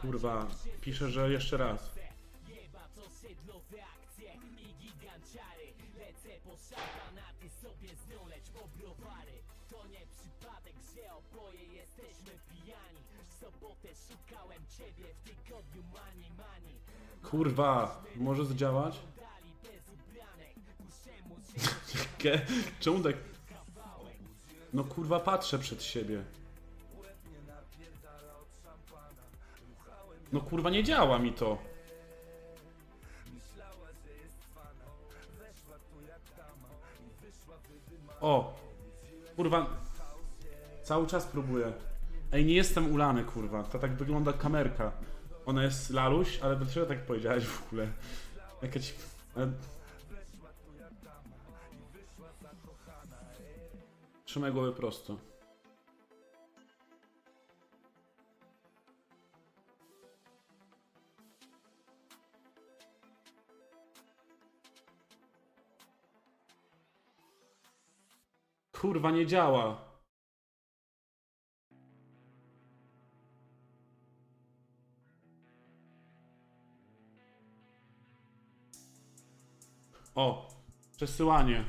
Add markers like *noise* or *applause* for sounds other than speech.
Kurwa, pisze, że jeszcze raz. Kurwa, może zdziałać? *laughs* Czemu tak? No kurwa, patrzę przed siebie. No kurwa, nie działa mi to. O! Kurwa. Cały czas próbuję. Ej, nie jestem ulany, kurwa. To tak wygląda kamerka. Ona jest laluś, ale dlaczego tak powiedziałeś w ogóle? Jakaś... ale- Trzymaj głowę prosto. Kurwa, nie działa. O, przesyłanie.